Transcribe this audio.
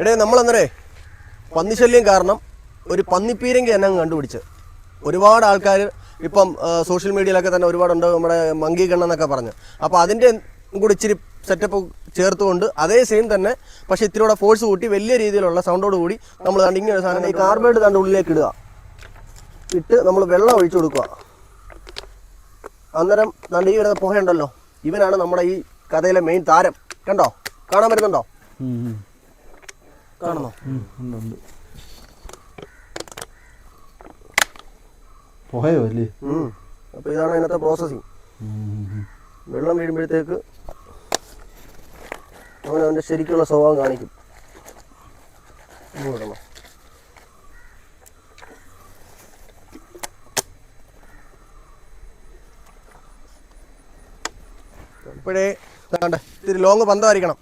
എടേ നമ്മളന്നേരേ പന്നിശല്യം കാരണം ഒരു പന്നിപ്പീരങ്കി തന്നെ കണ്ടുപിടിച്ച്. ഒരുപാട് ആൾക്കാർ ഇപ്പം സോഷ്യൽ മീഡിയയിലൊക്കെ തന്നെ ഒരുപാടുണ്ട് നമ്മുടെ മങ്കി ഗണ്ണെന്നൊക്കെ പറഞ്ഞ്. അപ്പോൾ അതിന്റെ കൂടി ഇച്ചിരി സെറ്റപ്പ് ചേർത്തുകൊണ്ട് അതേ സെയിം തന്നെ പക്ഷേ ഇത്തിരി കൂടെ ഫോഴ്സ് കൂട്ടി വലിയ രീതിയിലുള്ള സൗണ്ടോട് കൂടി നമ്മൾ കണ്ട് ഇങ്ങനെ സാധനം ഈ കാർബൈഡ് തന്റെ ഉള്ളിലേക്ക് ഇടുക. ഇട്ട് നമ്മൾ വെള്ളം ഒഴിച്ചു കൊടുക്കുക. അന്നേരം നല്ല ഈ വരുന്ന പുകയുണ്ടല്ലോ ഇവനാണ് നമ്മുടെ ഈ കഥയിലെ മെയിൻ താരം. കണ്ടോ? കാണാൻ പറ്റുന്നുണ്ടോ? കാണുന്നോ? ഉണ്ട് ഉണ്ട്. പോയോ അല്ലേ ഉം. അപ്പൊ ഇതാണ് അതിനകത്തെ പ്രോസസ്സിങ് വെള്ളം വീഴുമ്പോഴത്തേക്ക് അവൻ അവന്റെ ശരിക്കുള്ള സ്വഭാവം കാണിക്കും. വിടണം. ഇപ്പോഴേ ഇത്തിരി ലോങ് പന്തമായിരിക്കണം